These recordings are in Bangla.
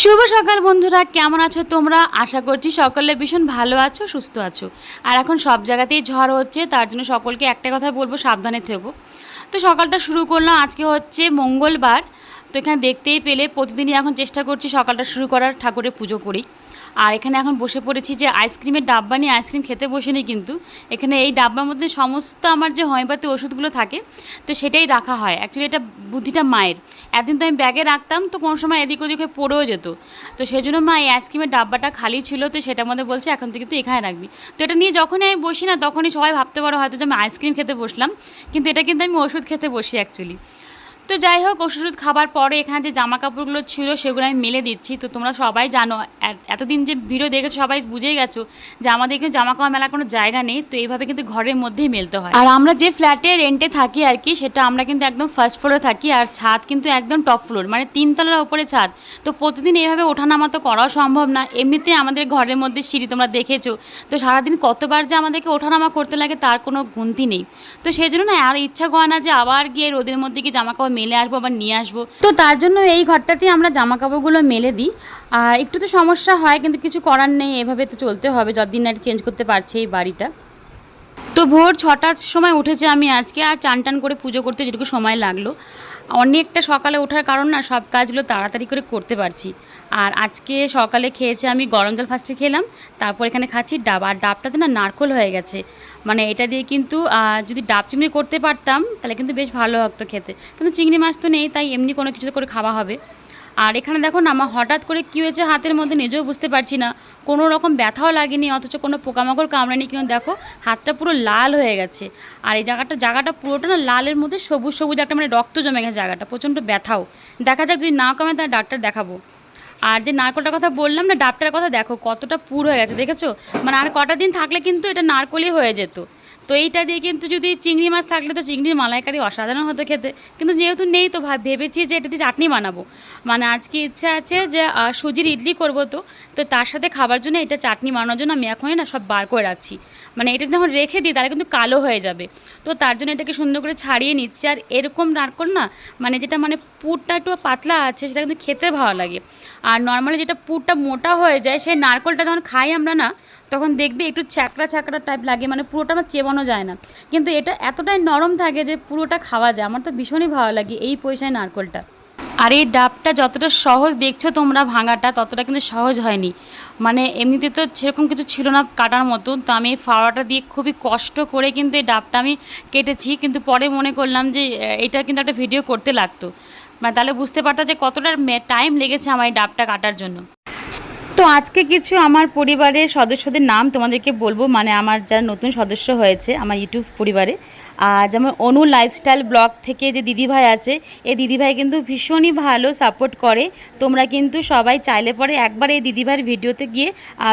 শুভ সকাল বন্ধুরা, কেমন আছো তোমরা? আশা করছি সকলে ভীষণ ভালো আছো, সুস্থ আছো। আর এখন সব জায়গাতেই ঝড় হচ্ছে, তার জন্য সকলকে একটা কথা বলব, সাবধানে থেকো। তো সকালটা শুরু করলাম, আজকে হচ্ছে মঙ্গলবার। তো এখানে দেখতেই পেলে, প্রতিদিনই এখন চেষ্টা করছি সকালটা শুরু করার, ঠাকুরের পুজো করি। আর এখানে এখন বসে পড়েছি যে আইসক্রিমের ডাব্বা নিয়ে আইসক্রিম খেতে বসিনি কিন্তু। এখানে এই ডাব্বার মধ্যে সমস্ত আমার যে হোমিওপ্যাথি ওষুধগুলো থাকে, তো সেটাই রাখা হয়। অ্যাকচুয়ালি এটা বুদ্ধিটা মায়ের। একদিন তো আমি ব্যাগে রাখতাম, তো কোনো সময় এদিক ওদিক হয়ে পড়েও যেত। তো সেই জন্য মা এই আইসক্রিমের ডাব্বাটা খালি ছিল, তো সেটার মধ্যে বলছে, এখন থেকে তুই এখানে রাখবি। তো এটা নিয়ে যখনই আমি বসি না, তখনই সবাই ভাবতে পারো হয়তো যে আমি আইসক্রিম খেতে বসলাম। কিন্তু এটা কিন্তু আমি ওষুধ খেতে বসি অ্যাকচুয়ালি তো যাই হোক ওষুধ খাবার পরে এখানে যে জামা কাপড়গুলো ছিল সেগুলো আমি মেলে দিচ্ছি। তো তোমরা সবাই জানো এতদিন যে ভিডিও দেখেছ, সবাই বুঝেই গেছো যে আমাদের কিন্তু জামা কাপড় মেলার কোনো জায়গা নেই। তো এইভাবে কিন্তু ঘরের মধ্যেই মেলতে হয়। আর আমরা যে ফ্ল্যাটে রেন্টে থাকি আর কি, সেটা আমরা কিন্তু একদম ফার্স্ট ফ্লোরে থাকি। আর ছাদ কিন্তু একদম টপ ফ্লোর মানে তিনতলার ওপরে ছাদ। তো প্রতিদিন এইভাবে ওঠানামা তো করাও সম্ভব না। এমনিতে আমাদের ঘরের মধ্যে সিঁড়ি তোমরা দেখেছ। তো সারাদিন কতবার যে আমাদেরকে ওঠানামা করতে লাগে, তার কোনো গুনতি নেই। তো সেই জন্য না, আর ইচ্ছা করে না যে আবার গিয়ে রোদের মধ্যে গিয়ে জামা কাপড় মেলে আসব, আবার নিয়ে আসব। তো তার জন্য এই ঘরটাতে আমরা জামা কাপড়গুলো মেলে দিই। আর একটু তো সমস্যা হয়, কিন্তু কিছু করার নেই, এভাবে তো চলতে হবে, যতদিন না চেঞ্জ করতে পারছে এই বাড়িটা। তো ভোর ছটার সময় উঠেছে আমি আজকে, আর চান টান করে পুজো করতে যেটুকু সময় লাগল। অনেকটা সকালে ওঠার কারণ না, সব কাজগুলো তাড়াতাড়ি করে করতে পারছি। আর আজকে সকালে খেয়েছে আমি গরম জল ফার্স্টে খেলাম, তারপর এখানে খাচ্ছি ডাব। আর ডাবটাতে না নারকোল হয়ে গেছে। মানে এটা দিয়ে কিন্তু যদি ডাব চিংড়ি করতে পারতাম, তাহলে কিন্তু বেশ ভালো হতো খেতে। কিন্তু চিংড়ি মাছ তো নেই, তাই এমনি কোনো কিছু করে খাওয়া হবে। আর এখানে দেখো না আমার হঠাৎ করে কী হয়েছে, হাতের মধ্যে নিজেও বুঝতে পারছি না। কোনো রকম ব্যথাও লাগেনি, অথচ কোনো পোকামাকড় কামড়ানি কিন্তু দেখো হাতটা পুরো লাল হয়ে গেছে। আর এই জায়গাটা জায়গাটা পুরোটা না লালের মধ্যে সবুজ সবুজ একটা মানে রক্ত জমে গেছে জায়গাটা, প্রচণ্ড ব্যথাও। দেখা যাক যদি না কমে তাহলে ডাক্তার দেখাবো। আর যে নারকলটার কথা বললাম না, ডাবটার কথা দেখো, কতটা পুর হয়ে গেছে, দেখেছ? মানে আর কটা দিন থাকলে কিন্তু এটা নারকলই হয়ে যেত। তো এইটা দিয়ে কিন্তু যদি চিংড়ি মাছ থাকলে তো চিংড়ির মালাইকারি অসাধারণ হতো খেতে। কিন্তু যেহেতু নেই, তো ভাব- ভেবেছি যে এটা দিয়ে চাটনি বানাবো। মানে আজকে ইচ্ছা আছে যে সুজির ইডলি করব তো। তো তার সাথে খাবার জন্য এটা চাটনি বানানোর জন্য আমি এখনই না সব বার করে রাখছি। মানে এটা যখন রেখে দিই, তাহলে কিন্তু কালো হয়ে যাবে। তো তার জন্য এটাকে সুন্দর করে ছাড়িয়ে নিচ্ছি। আর এরকম নারকল না মানে যেটা মানে পুরটা একটু পাতলা আছে, সেটা কিন্তু খেতে ভালো লাগে। আর নর্মালি যেটা পুরটা মোটা হয়ে যায়, সেই নারকলটা যখন খাই আমরা না তখন দেখবে একটু ছ্যাকড়া ছ্যাকড়া টাইপ লাগে মানে পুরোটা আমার চেবানো যায় না। কিন্তু এটা এতটাই নরম থাকে যে পুরোটা খাওয়া যায়। আমার তো ভীষণই ভালো লাগে এই পয়সায় নারকলটা। আর এই ডাবটা যতটা সহজ দেখছ তোমরা ভাঙাটা, ততটা কিন্তু সহজ হয়নি। মানে এমনিতে তো সেরকম কিছু ছিল না কাটার মতো তো আমি এই ফাওয়াটা দিয়ে খুবই কষ্ট করে কিন্তু এই ডাবটা আমি কেটেছি। কিন্তু পরে মনে করলাম যে এটা কিন্তু একটা ভিডিও করতে লাগতো। মানে তাহলে বুঝতে পারতাম যে কতটা টাইম লেগেছে আমার এই ডাবটা কাটার জন্য। তো আজকে কিছু আমার পরিবারের সদস্যদের নাম তোমাদেরকে বলব। মানে আমার যারা নতুন সদস্য হয়েছে, আমার ইউটিউব পরিবারে। আর যেমন অনু লাইফস্টাইল ব্লগ থেকে যে দিদিভাই আছে, এই দিদিভাই কিন্তু ভীষণই ভালো সাপোর্ট করে। তোমরা কিন্তু সবাই চাইলে পরে একবার এই দিদিভাইয়ের ভিডিওতে গিয়ে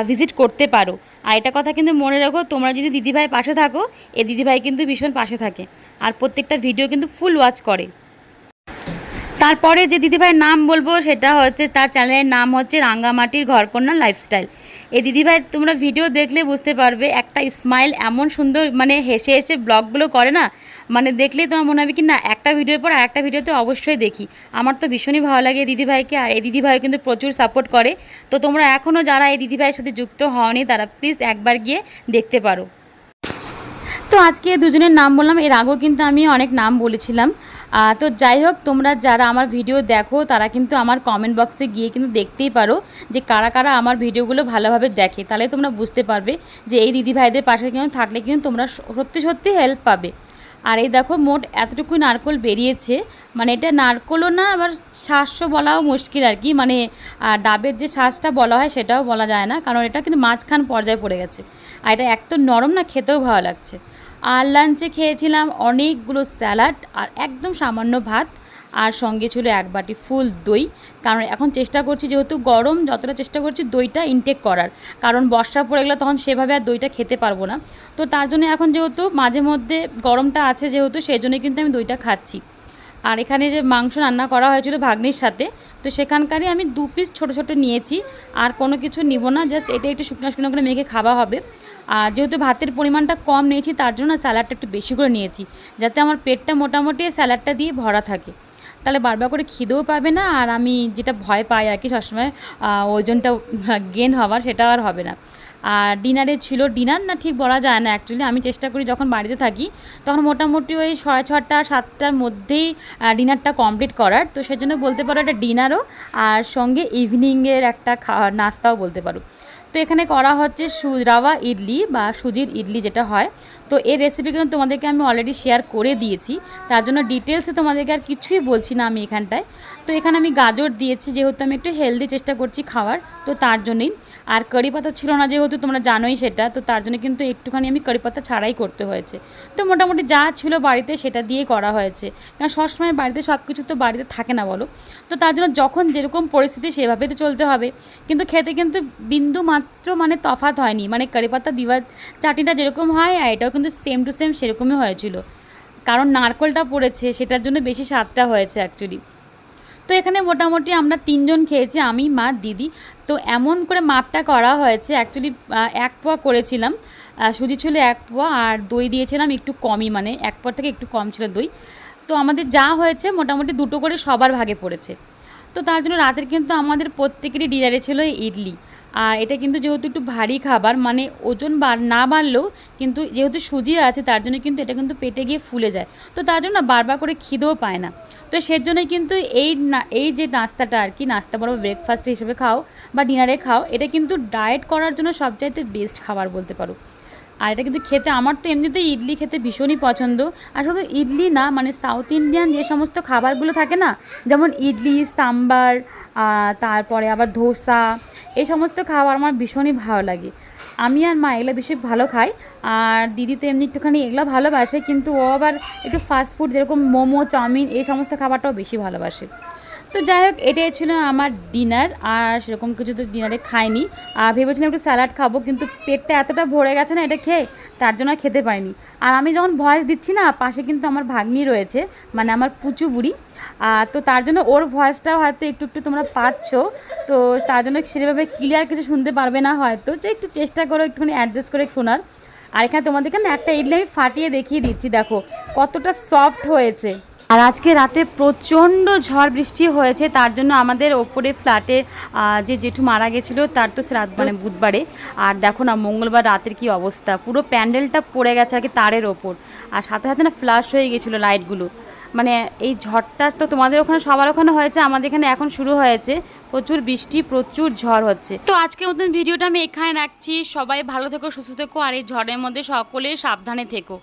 ভিজিট করতে পারো। আর এটা কথা কিন্তু মনে রাখো, তোমরা যদি দিদিভাই পাশে থাকো, এই দিদিভাই কিন্তু ভীষণ পাশে থাকে। আর প্রত্যেকটা ভিডিও কিন্তু ফুল ওয়াচ করে। তারপরে যে দিদিভাইয়ের নাম বলব, সেটা হচ্ছে তার চ্যানেলের নাম হচ্ছে রাঙ্গামাটির ঘরকন্যা লাইফস্টাইল এই দিদিভাই, তোমরা ভিডিও দেখলে বুঝতে পারবে, একটা স্মাইল এমন সুন্দর মানে হেসে হেসে ব্লগগুলো করে না মানে দেখলেই তোমার মনে হবে কি না, একটা ভিডিওর পর একটা ভিডিওতে অবশ্যই দেখি। আমার তো ভীষণই ভালো লাগে এই দিদিভাইকে, আর এই দিদিভাই কিন্তু প্রচুর সাপোর্ট করে। তো তোমরা এখনও যারা এই দিদিভাইয়ের সাথে যুক্ত হওনি, তারা প্লিজ একবার গিয়ে দেখতে পারো। তো আজকে দুজনের নাম বললাম, এর আগেও কিন্তু আমি অনেক নাম বলেছিলাম। তো যাই হোক, তোমরা যারা আমার ভিডিও দেখো, তারা কিন্তু আমার কমেন্ট বক্সে গিয়ে কিন্তু দেখতেই পারো যে কারা কারা আমার ভিডিওগুলো ভালোভাবে দেখে। তাহলে তোমরা বুঝতে পারবে যে এই দিদি ভাইদের পাশে কিন্তু থাকলে কিন্তু তোমরা সত্যি সত্যি হেল্প পাবে। আর এই দেখো, মোট এতটুকু নারকোল বেরিয়েছে। মানে এটা নারকোলও না, আবার শ্বাসও বলাও মুশকিল আর কি। মানে ডাবের যে শ্বাসটা বলা হয়, সেটাও বলা যায় না। কারণ এটা কিন্তু মাঝখান পর্যায়ে পড়ে গেছে। আর এটা এক তো নরম না, খেতেও ভালো লাগছে। আর লাঞ্চে খেয়েছিলাম অনেকগুলো স্যালাড আর একদম সামান্য ভাত। আর সঙ্গে ছিল এক বাটি ফুল দই। কারণ এখন চেষ্টা করছি যেহেতু গরম, যতটা চেষ্টা করছি দইটা ইনটেক করার। কারণ বর্ষা পড়ে গেলে তখন সেভাবে আর দইটা খেতে পারব না। তো তার জন্য এখন যেহেতু মাঝে মধ্যে গরমটা আছে যেহেতু, সেই জন্য কিন্তু আমি দইটা খাচ্ছি। আর এখানে যে মাংস রান্না করা হয়েছিল ভাগ্নির সাথে, তো সেখানকারই আমি দু পিস ছোটো ছোটো নিয়েছি। আর কোনো কিছু নিব না জাস্ট এটা একটু শুকনো শুকনো করে মেখে খাওয়া হবে। আর যেহেতু ভাতের পরিমাণটা কম নিয়েছি, তার জন্য স্যালাডটা একটু বেশি করে নিয়েছি, যাতে আমার পেটটা মোটামুটি স্যালাডটা দিয়ে ভরা থাকে। তাহলে বারবার করে খিদেও পাবে না, আর আমি যেটা ভয় পাই আর কি সবসময় ওজনটা গেন হওয়ার, সেটা আর হবে না। আর ডিনারে ছিল ডিনার না ঠিক বলা যায় না অ্যাকচুয়ালি আমি চেষ্টা করি যখন বাড়িতে থাকি, তখন মোটামুটি ওই সাড়ে ছটা, সাতটার মধ্যেই ডিনারটা কমপ্লিট করার। তো সেজন্য বলতে পারো একটা ডিনারও, আর সঙ্গে ইভিনিংয়ের একটা খাওয়া নাস্তাও বলতে পারো। তো এখানে করা হচ্ছে রাওয়া ইডলি বা সুজির ইডলি যেটা হয়। তো এই রেসিপি কিন্তু তোমাদেরকে আমি অলরেডি শেয়ার করে দিয়েছি। তার জন্য ডিটেলসে তোমাদেরকে আর কিছুই বলছি না আমি এখানটায়। তো এখানে আমি গাজর দিয়েছি, যেহেতু আমি একটু হেলদি চেষ্টা করছি খাওয়ার, তো তার জন্যই। আর কারি পাতা ছিল না যেহেতু, তোমরা জানোই সেটা, তো তার জন্য কিন্তু একটুখানি আমি কারি পাতা ছাড়াই করতে হয়েছে। তো মোটামুটি যা ছিল বাড়িতে সেটা দিয়ে করা হয়েছে। কারণ সবসময় বাড়িতে সব কিছু তো বাড়িতে থাকে না বলো। তো তার জন্য যখন যেরকম পরিস্থিতি সেভাবে তো চলতে হবে। কিন্তু খেতে কিন্তু বিন্দু মাত্র মানে তফাৎ হয়নি। মানে কারি পাতা, দিবার চাটনিটা যেরকম হয় আর এটাও কিন্তু সেম টু সেম সেরকমই হয়েছিল। কারণ নারকলটা পড়েছে, সেটার জন্য বেশি স্বাদটা হয়েছে অ্যাকচুয়ালি তো এখানে মোটামুটি আমরা তিনজন খেয়েছি, আমি, মা, দিদি। তো এমন করে মাপটা করা হয়েছে অ্যাকচুয়ালি এক পোয়া করেছিলাম। সুজি ছিল এক পোয়া আর দই দিয়েছিলাম একটু কমই মানে এক পোয়া থেকে একটু কম ছিল দই। তো আমাদের যা হয়েছে, মোটামুটি দুটো করে সবার ভাগে পড়েছে। তো তার জন্য রাতের কিন্তু আমাদের প্রত্যেকেরই ডিনারে ছিল ইডলি। আর এটা কিন্তু যেহেতু একটু ভারী খাবার মানে ওজন বার না বাড়লেও কিন্তু যেহেতু সুজি আছে, তার জন্য কিন্তু এটা কিন্তু পেটে গিয়ে ফুলে যায়। তো তার জন্য বারবার করে খিদেও পায় না। তো সের জন্য কিন্তু এই না, এই যে নাস্তাটা আর কি, নাস্তা বড় ব্রেকফাস্ট হিসেবে খাও বা ডিনারে খাও, এটা কিন্তু ডায়েট করার জন্য সবচাইতে বেস্ট খাবার বলতে পারো। আর এটা কিন্তু খেতে আমার তো এমনিতেই ইডলি খেতে ভীষণই পছন্দ। আর শুধু ইডলি না মানে সাউথ ইন্ডিয়ান যে সমস্ত খাবারগুলো থাকে না, যেমন ইডলি, সাম্বার তারপরে আবার ধোসা, এই সমস্ত খাবার আমার ভীষণই ভালো লাগে। আমি আর মা এগুলো বেশি ভালো খাই, আর দিদি তো এমনি একটুখানি এগুলো ভালোবাসে, কিন্তু ও আবার একটু ফাস্টফুড যেরকম মোমো, চাউমিন, এই সমস্ত খাবারটাও বেশি ভালোবাসে। তো যাই হোক, এটাই ছিল আমার ডিনার আর সেরকম কিছু তো ডিনারে খাইনি। আর ভেবেছিলাম একটু স্যালাড খাব, কিন্তু পেটটা এতটা ভরে গেছে না এটা খেয়ে, তার জন্য খেতে পারিনি। আর আমি যখন ভয়েস দিচ্ছি না, পাশে কিন্তু আমার ভাগ্নি রয়েছে মানে আমার পুচু বুড়ি। তো তার জন্য ওর ভয়েসটাও হয়তো একটু একটু তোমরা পাচ্ছ। তো তার জন্য সেভাবে ক্লিয়ার কিছু শুনতে পারবে না হয়তো। যে একটু চেষ্টা করো, একটুখানি অ্যাডজাস্ট করে শোনার। আর এখানে তোমাদেরকে না একটা ইডলি আমি ফাটিয়ে দেখিয়ে দিচ্ছি, দেখো, কতটা সফট হয়েছে। আর আজকে রাতে প্রচণ্ড ঝড় বৃষ্টি হয়েছে, তার জন্য আমাদের ওপরে ফ্ল্যাটে যে জেঠু মারা গেছিল, তার তো শ্রাদ্ধ মানে বুধবারে। আর দেখো না, মঙ্গলবার রাতের কি অবস্থা, পুরো প্যান্ডেলটা পড়ে গেছে আর কি তারের ওপর। আর সাথে সাথে না ফ্লাশ হয়ে গেছিল লাইটগুলো। মানে এই ঝড়টা তো তোমাদের ওখানে, সবার ওখানে হয়েছে, আমাদের এখানে এখন শুরু হয়েছে। প্রচুর বৃষ্টি, প্রচুর ঝড় হচ্ছে। তো আজকে মতন ভিডিওটা আমি এখানে রাখছি। সবাই ভালো থেকো, সুস্থ থেকো, আর এই ঝড়ের মধ্যে সকলে সাবধানে থেকো।